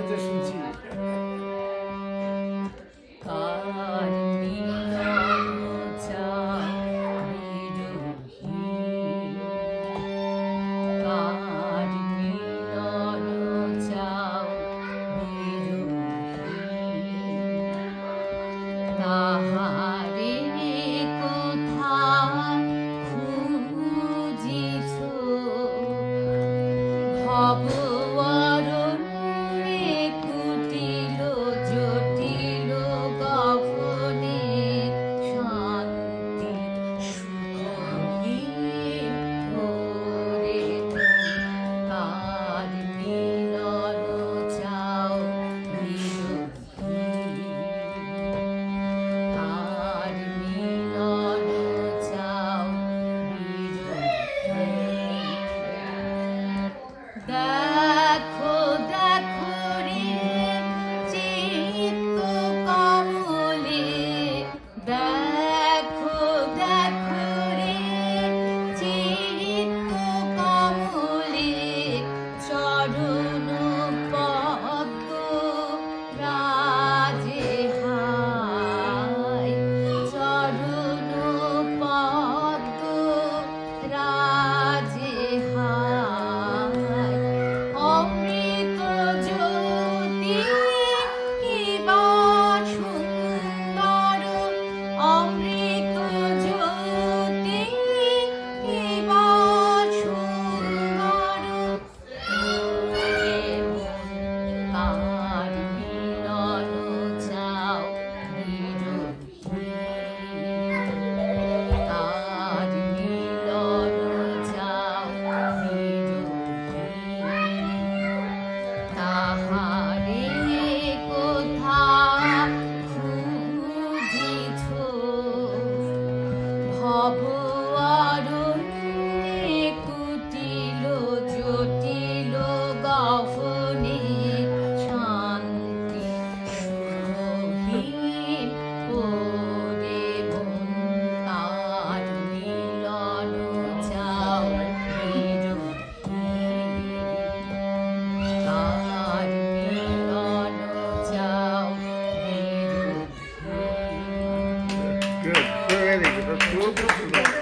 তো শুনছি তাহারে কোথা খুঁজিছ ভব Good. Very good. That's good.